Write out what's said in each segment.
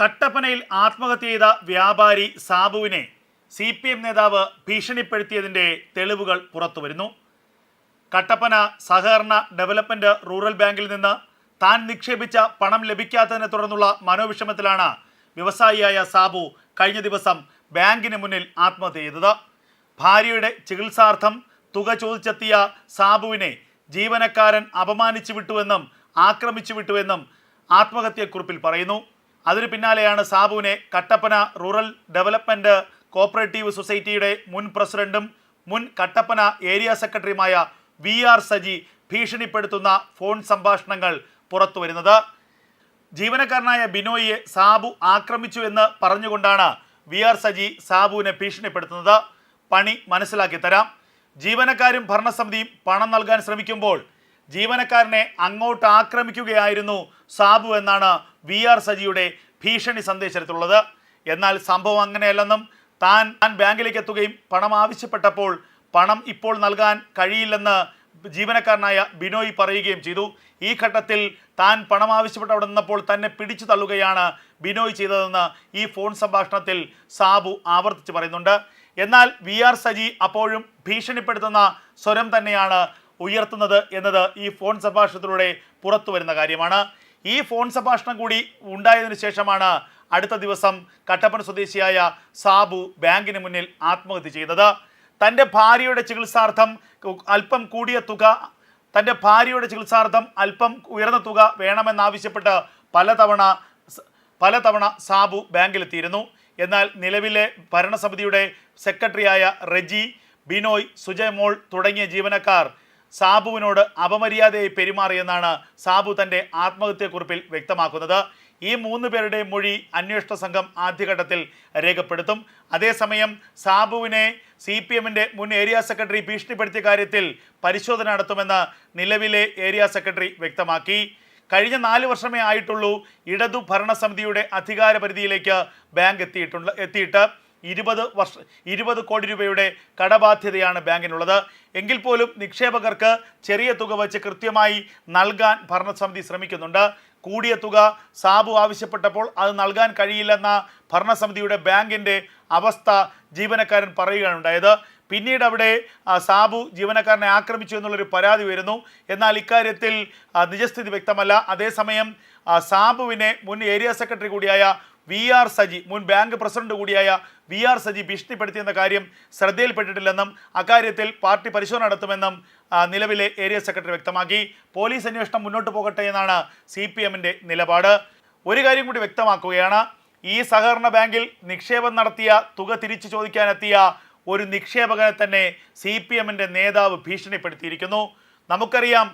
കട്ടപ്പനയിൽ ആത്മഹത്യ ചെയ്ത വ്യാപാരി സാബുവിനെ സി പി എം നേതാവ് ഭീഷണിപ്പെടുത്തിയതിന്റെ തെളിവുകൾ പുറത്തുവരുന്നു. കട്ടപ്പന സഹകരണ ഡെവലപ്മെന്റ് റൂറൽ ബാങ്കിൽ നിന്ന് താൻ നിക്ഷേപിച്ച പണം ലഭിക്കാത്തതിനെ തുടർന്നുള്ള മനോവിഷമത്തിലാണ് വ്യവസായിയായ സാബു കഴിഞ്ഞ ദിവസം ബാങ്കിന് മുന്നിൽ ആത്മഹത്യ ചെയ്തത്. ഭാര്യയുടെ ചികിത്സാർത്ഥം തുക ചോദിച്ചെത്തിയ സാബുവിനെ ജീവനക്കാരൻ അപമാനിച്ചു വിട്ടുവെന്നും ആക്രമിച്ചു വിട്ടുവെന്നും ആത്മഹത്യക്കുറിപ്പിൽ പറയുന്നു. അതിനു പിന്നാലെയാണ് സാബുവിനെ കട്ടപ്പന റൂറൽ ഡെവലപ്മെന്റ് കോപ്പറേറ്റീവ് സൊസൈറ്റിയുടെ മുൻ പ്രസിഡന്റും മുൻ കട്ടപ്പന ഏരിയ സെക്രട്ടറിയുമായ വി ആർ സജി ഭീഷണിപ്പെടുത്തുന്ന ഫോൺ സംഭാഷണങ്ങൾ പുറത്തുവരുന്നത്. ജീവനക്കാരനായ ബിനോയിയെ സാബു ആക്രമിച്ചു എന്ന് പറഞ്ഞുകൊണ്ടാണ് വി ആർ സജി സാബുവിനെ ഭീഷണിപ്പെടുത്തുന്നത്. പണി മനസ്സിലാക്കി തരാം. ജീവനക്കാരും ഭരണസമിതിയും പണം നൽകാൻ ശ്രമിക്കുമ്പോൾ ജീവനക്കാരനെ അങ്ങോട്ട് ആക്രമിക്കുകയായിരുന്നു സാബു എന്നാണ് വി ആർ സജിയുടെ ഭീഷണി സന്ദേശത്തിലുള്ളത്. എന്നാൽ സംഭവം അങ്ങനെയല്ലെന്നും താൻ താൻ ബാങ്കിലേക്ക് എത്തുകയും പണം ആവശ്യപ്പെട്ടപ്പോൾ പണം ഇപ്പോൾ നൽകാൻ കഴിയില്ലെന്ന് ജീവനക്കാരനായ ബിനോയ് പറയുകയും ചെയ്തു. ഈ ഘട്ടത്തിൽ താൻ പണം ആവശ്യപ്പെട്ട് അവിടെ നിന്നപ്പോൾ തന്നെ പിടിച്ചു തള്ളുകയാണ് ബിനോയ് ചെയ്തതെന്ന് ഈ ഫോൺ സംഭാഷണത്തിൽ സാബു ആവർത്തിച്ച് പറയുന്നുണ്ട്. എന്നാൽ വി ആർ സജി അപ്പോഴും ഭീഷണിപ്പെടുത്തുന്ന സ്വരം തന്നെയാണ് ഉയർത്തുന്നത് എന്നത് ഈ ഫോൺ സംഭാഷണത്തിലൂടെ പുറത്തു വരുന്ന കാര്യമാണ്. ഈ ഫോൺ സംഭാഷണം കൂടി ഉണ്ടായതിനു ശേഷമാണ് അടുത്ത ദിവസം കട്ടപ്പന സ്വദേശിയായ സാബു ബാങ്കിന് മുന്നിൽ ആത്മഹത്യ ചെയ്തത്. തന്റെ ഭാര്യയുടെ ചികിത്സാർത്ഥം അല്പം കൂടിയ തുക തന്റെ ഭാര്യയുടെ ചികിത്സാർത്ഥം അല്പം ഉയർന്ന തുക വേണമെന്നാവശ്യപ്പെട്ട് പലതവണ പലതവണ സാബു ബാങ്കിലെത്തിയിരുന്നു. എന്നാൽ നിലവിലെ ഭരണസമിതിയുടെ സെക്രട്ടറിയായ റെജി ബിനോയ് സുജയമോൾ തുടങ്ങിയ ജീവനക്കാർ സാബുവിനോട് അപമര്യാദയായി പെരുമാറിയെന്നാണ് സാബു തന്റെ ആത്മഹത്യക്കുറിപ്പിൽ വ്യക്തമാക്കുന്നത്. ഈ മൂന്ന് പേരുടെയും മൊഴി അന്വേഷണ സംഘം ആദ്യഘട്ടത്തിൽ രേഖപ്പെടുത്തും. അതേസമയം സാബുവിനെ സി പി എമ്മിന്റെ മുൻ ഏരിയ സെക്രട്ടറി ഭീഷണിപ്പെടുത്തിയ കാര്യത്തിൽ പരിശോധന നടത്തുമെന്ന് നിലവിലെ ഏരിയ സെക്രട്ടറി വ്യക്തമാക്കി. കഴിഞ്ഞ നാല് വർഷമേ ആയിട്ടുള്ളൂ ഇടതു ഭരണസമിതിയുടെ അധികാര പരിധിയിലേക്ക് ബാങ്ക് എത്തിയിട്ടുണ്ട് എത്തിയിട്ട്. ഇരുപത് വർഷ ഇരുപത് കോടി രൂപയുടെ കടബാധ്യതയാണ് ബാങ്കിനുള്ളത്. എങ്കിൽ പോലും നിക്ഷേപകർക്ക് ചെറിയ തുക വെച്ച് കൃത്യമായി നൽകാൻ ഭരണസമിതി ശ്രമിക്കുന്നുണ്ട്. കൂടിയ തുക സാബു ആവശ്യപ്പെട്ടപ്പോൾ അത് നൽകാൻ കഴിയില്ലെന്ന ഭരണസമിതിയുടെ ബാങ്കിന്റെ അവസ്ഥ ജീവനക്കാരൻ പറയുകയാണ് ഉണ്ടായത് പിന്നീട് അവിടെ സാബു ജീവനക്കാരനെ ആക്രമിച്ചു എന്നുള്ളൊരു പരാതി വരുന്നു. എന്നാൽ ഇക്കാര്യത്തിൽ നിജസ്ഥിതി വ്യക്തമല്ല. അതേസമയം സാബുവിനെ മുൻ ഏരിയ സെക്രട്ടറി കൂടിയായ വി ആർ സജി മുൻ ബാങ്ക് പ്രസിഡന്റ് കൂടിയായ വി ആർ സജി ഭീഷണിപ്പെടുത്തിയെന്ന കാര്യം ശ്രദ്ധയിൽപ്പെട്ടിട്ടില്ലെന്നും അക്കാര്യത്തിൽ പാർട്ടി പരിശോധന നടത്തുമെന്നും നിലവിലെ ഏരിയ സെക്രട്ടറി വ്യക്തമാക്കി. പോലീസ് അന്വേഷണം മുന്നോട്ട് പോകട്ടെ എന്നാണ് സി പി എമ്മിന്റെ നിലപാട്. ഒരു കാര്യം കൂടി വ്യക്തമാക്കുകയാണ്. ഈ സഹകരണ ബാങ്കിൽ നിക്ഷേപം നടത്തിയ തുക തിരിച്ചു ചോദിക്കാനെത്തിയ ഒരു നിക്ഷേപകനെ തന്നെ സി പി എമ്മിന്റെ നേതാവ് ഭീഷണിപ്പെടുത്തിയിരിക്കുന്നു. നമുക്കറിയാം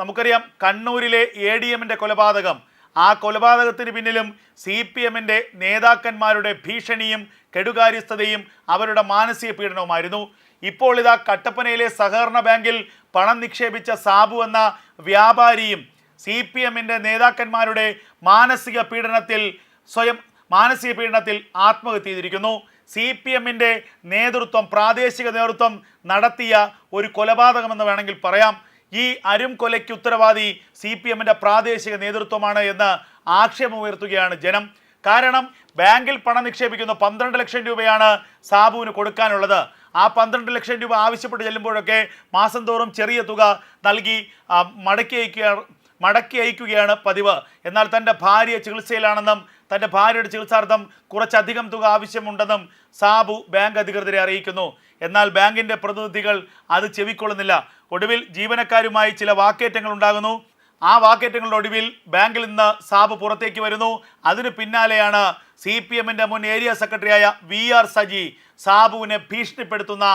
നമുക്കറിയാം കണ്ണൂരിലെ എ ഡി എമ്മിന്റെ കൊലപാതകം ആ കൊലപാതകത്തിന് പിന്നിലും സി പി എമ്മിന്റെ നേതാക്കന്മാരുടെ ഭീഷണിയും കെടുകാര്യസ്ഥതയും അവരുടെ മാനസിക പീഡനവുമായിരുന്നു. ഇപ്പോൾ ഇതാ കട്ടപ്പനയിലെ സഹകരണ ബാങ്കിൽ പണം നിക്ഷേപിച്ച സാബു എന്ന വ്യാപാരിയും സി പി എമ്മിന്റെ നേതാക്കന്മാരുടെ മാനസിക പീഡനത്തിൽ സ്വയം മാനസിക പീഡനത്തിൽ ആത്മഹത്യ ചെയ്തിരിക്കുന്നു സി പി എമ്മിന്റെ നേതൃത്വം പ്രാദേശിക നേതൃത്വം നടത്തിയ ഒരു കൊലപാതകമെന്ന് വേണമെങ്കിൽ പറയാം. ഈ അരും കൊലയ്ക്ക് ഉത്തരവാദി സി പി എമ്മിന്റെ പ്രാദേശിക നേതൃത്വമാണ് എന്ന് ആക്ഷേപമുയർത്തുകയാണ് ജനം. കാരണം ബാങ്കിൽ പണം നിക്ഷേപിക്കുന്ന പന്ത്രണ്ട് ലക്ഷം രൂപയാണ് സാബുവിന് കൊടുക്കാനുള്ളത്. ആ പന്ത്രണ്ട് ലക്ഷം രൂപ ആവശ്യപ്പെട്ട് ചെല്ലുമ്പോഴൊക്കെ മാസം തോറും ചെറിയ തുക നൽകി മടക്കി അയക്കുക മടക്കി അയക്കുകയാണ് പതിവ്. എന്നാൽ തന്റെ ഭാര്യ ചികിത്സയിലാണെന്നും തന്റെ ഭാര്യയുടെ ചികിത്സാർത്ഥം കുറച്ചധികം തുക ആവശ്യമുണ്ടെന്നും സാബു ബാങ്ക് അധികൃതരെ അറിയിക്കുന്നു. എന്നാൽ ബാങ്കിന്റെ പ്രതിനിധികൾ അത് ചെവിക്കൊള്ളുന്നില്ല. ഒടുവിൽ ജീവനക്കാരുമായി ചില വാക്കേറ്റങ്ങൾ ഉണ്ടാകുന്നു. ആ വാക്കേറ്റങ്ങളുടെ ഒടുവിൽ ബാങ്കിൽ നിന്ന് സാബ് പുറത്തേക്ക് വരുന്നു. അതിന് പിന്നാലെയാണ് സി പി എമ്മിന്റെ മുൻ ഏരിയ സെക്രട്ടറിയായ വി ആർ സജി സാബുവിനെ ഭീഷണിപ്പെടുത്തുന്ന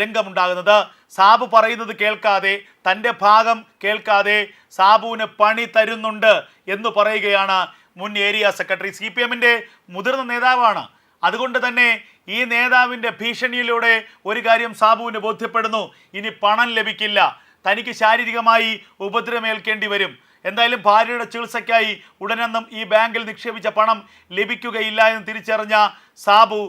രംഗമുണ്ടാകുന്നത്. സാബു പറയുന്നത് കേൾക്കാതെ തന്റെ ഭാഗം കേൾക്കാതെ സാബുവിന് പണി തരുന്നുണ്ട് എന്ന് പറയുകയാണ് മുൻ ഏരിയ സെക്രട്ടറി സി പി എമ്മിന്റെ മുതിർന്ന നേതാവാണ്. അതുകൊണ്ട് തന്നെ ഈ നേതാവിന്റെ ഭീഷണിയിലൂടെ ഒരു കാര്യം സാബുവിന് ബോധ്യപ്പെടുന്നു. ഇനി പണം ലഭിക്കില്ല. തനിക്ക് ശാരീരികമായി ഉപദ്രവമേൽക്കേണ്ടി വരും. എന്തായാലും ഭാര്യയുടെ ചികിത്സയ്ക്കായി ഉടനൊന്നും ഈ ബാങ്കിൽ നിക്ഷേപിച്ച പണം ലഭിക്കുകയില്ല എന്ന് തിരിച്ചറിഞ്ഞ സാബു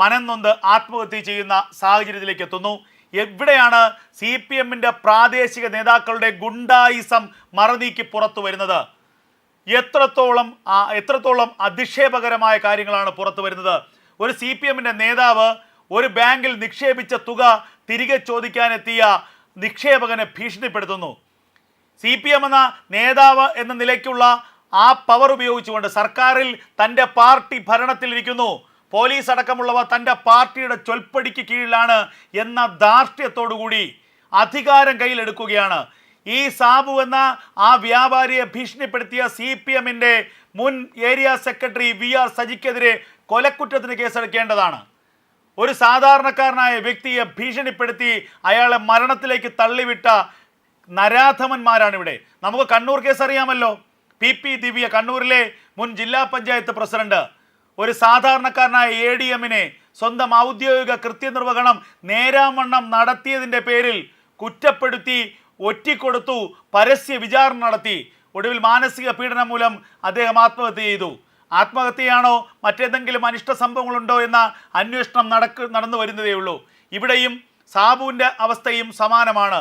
മനംനൊന്ത് ആത്മഹത്യ ചെയ്യുന്ന സാഹചര്യത്തിലേക്ക് എത്തുന്നു. എവിടെയാണ് സി പി എമ്മിന്റെ പ്രാദേശിക നേതാക്കളുടെ ഗുണ്ടായിസം മറനീക്കി പുറത്തു വരുന്നത്? എത്രത്തോളം എത്രത്തോളം അധിക്ഷേപകരമായ കാര്യങ്ങളാണ് പുറത്തു വരുന്നത്? ഒരു സി പി എമ്മിന്റെ നേതാവ് ഒരു ബാങ്കിൽ നിക്ഷേപിച്ച തുക തിരികെ ചോദിക്കാനെത്തിയ നിക്ഷേപകനെ ഭീഷണിപ്പെടുത്തുന്നു. സി പി എം എന്ന നേതാവ് എന്ന നിലയ്ക്കുള്ള ആ പവർ ഉപയോഗിച്ചുകൊണ്ട് സർക്കാരിൽ തന്റെ പാർട്ടി ഭരണത്തിലിരിക്കുന്നു. പോലീസ് അടക്കമുള്ളവ തന്റെ പാർട്ടിയുടെ ചൊൽപ്പടിക്ക് കീഴിലാണ് എന്ന ധാർഷ്ട്യത്തോടുകൂടി അധികാരം കയ്യിലെടുക്കുകയാണ്. ഈ സാബു എന്ന ആ വ്യാപാരിയെ ഭീഷണിപ്പെടുത്തിയ സി പി എമ്മിന്റെ മുൻ ഏരിയ സെക്രട്ടറി വി ആർ സജിക്കെതിരെ കൊലക്കുറ്റത്തിന് കേസെടുക്കേണ്ടതാണ്. ഒരു സാധാരണക്കാരനായ വ്യക്തിയെ ഭീഷണിപ്പെടുത്തി അയാളെ മരണത്തിലേക്ക് തള്ളിവിട്ട നരാധമന്മാരാണ് ഇവിടെ നമുക്ക് കണ്ണൂർ കേസ് അറിയാമല്ലോ പി പി ദിവ്യ കണ്ണൂരിലെ മുൻ ജില്ലാ പഞ്ചായത്ത് പ്രസിഡന്റ്. ഒരു സാധാരണക്കാരനായ എ ഡി എമ്മിനെ സ്വന്തം ഔദ്യോഗിക കൃത്യനിർവഹണം നേരാവണ്ണം നടത്തിയതിന്റെ പേരിൽ കുറ്റപ്പെടുത്തി ഒറ്റിക്കൊടുത്തു പരസ്യ വിചാരണ നടത്തി. ഒടുവിൽ മാനസിക പീഡനം മൂലം അദ്ദേഹം ആത്മഹത്യ ചെയ്തു. ആത്മഹത്യയാണോ മറ്റേതെങ്കിലും അനിഷ്ട സംഭവങ്ങളുണ്ടോ എന്ന അന്വേഷണം നടക്ക് നടന്നു വരുന്നതേ ഉള്ളൂ. ഇവിടെയും സാബുവിന്റെ അവസ്ഥയും സമാനമാണ്.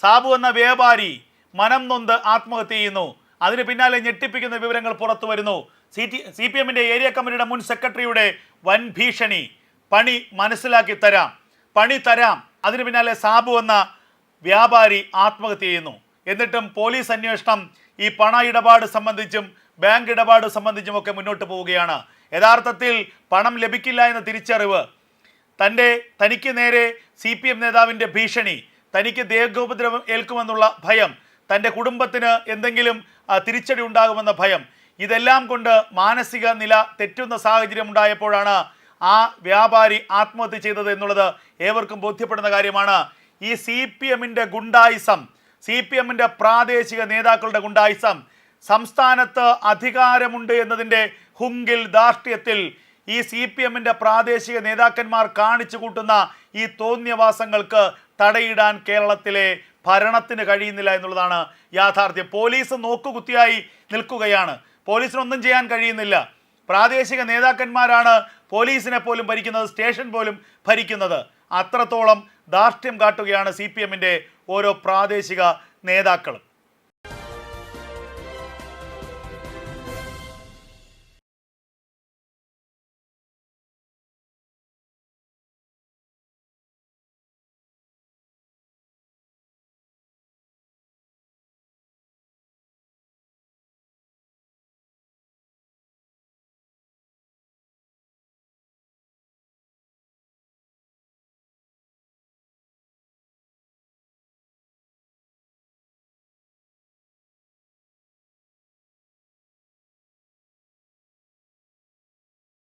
സാബു എന്ന വ്യാപാരി മനം നൊന്ത് ആത്മഹത്യ ചെയ്യുന്നു. അതിന് പിന്നാലെ ഞെട്ടിപ്പിക്കുന്ന വിവരങ്ങൾ പുറത്തു വരുന്നു. സി ടി സി പി എമ്മിന്റെ ഏരിയ കമ്മിറ്റിയുടെ മുൻ സെക്രട്ടറിയുടെ വൻ ഭീഷണി. പണി മനസ്സിലാക്കി തരാം. പണി തരാം. അതിന് പിന്നാലെ സാബു എന്ന വ്യാപാരി ആത്മഹത്യ ചെയ്യുന്നു. എന്നിട്ടും പോലീസ് അന്വേഷണം ഈ പണ ഇടപാട് സംബന്ധിച്ചും ബാങ്ക് ഇടപാട് സംബന്ധിച്ചും ഒക്കെ മുന്നോട്ട് പോവുകയാണ്. യഥാർത്ഥത്തിൽ പണം ലഭിക്കില്ല എന്ന തിരിച്ചറിവ് തന്റെ തനിക്ക് നേരെ സി പി എം നേതാവിന്റെ ഭീഷണി തനിക്ക് ദേഹോപദ്രവം ഏൽക്കുമെന്നുള്ള ഭയം തന്റെ കുടുംബത്തിന് എന്തെങ്കിലും തിരിച്ചടി ഉണ്ടാകുമെന്ന ഭയം ഇതെല്ലാം കൊണ്ട് മാനസിക നില തെറ്റുന്ന സാഹചര്യം ഉണ്ടായപ്പോഴാണ് ആ വ്യാപാരി ആത്മഹത്യ ചെയ്തത് എന്നുള്ളത് ഏവർക്കും ബോധ്യപ്പെടുന്ന കാര്യമാണ്. ഈ സി പി എമ്മിന്റെ ഗുണ്ടായിസം സി പി എമ്മിന്റെ പ്രാദേശിക നേതാക്കളുടെ ഗുണ്ടായിസം സംസ്ഥാനത്ത് അധികാരമുണ്ട് എന്നതിന്റെ ഹുങ്കിൽ ധാർഷ്ട്യത്തിൽ ഈ സി പി എമ്മിന്റെ പ്രാദേശിക നേതാക്കന്മാർ കാണിച്ചു കൂട്ടുന്ന ഈ തോന്നിയവാസങ്ങൾക്ക് തടയിടാൻ കേരളത്തിലെ ഭരണത്തിന് കഴിയുന്നില്ല എന്നുള്ളതാണ് യാഥാർത്ഥ്യം. പോലീസ് നോക്കുകുത്തിയായി നിൽക്കുകയാണ്. പോലീസിനൊന്നും ചെയ്യാൻ കഴിയുന്നില്ല. പ്രാദേശിക നേതാക്കന്മാരാണ് പോലീസിനെ പോലും ഭരിക്കുന്നത് സ്റ്റേഷൻ പോലും ഭരിക്കുന്നത്. അത്രത്തോളം ധാർഷ്ട്യം കാട്ടുകയാണ് സി പി എമ്മിന്റെ ഓരോ പ്രാദേശിക നേതാക്കളും.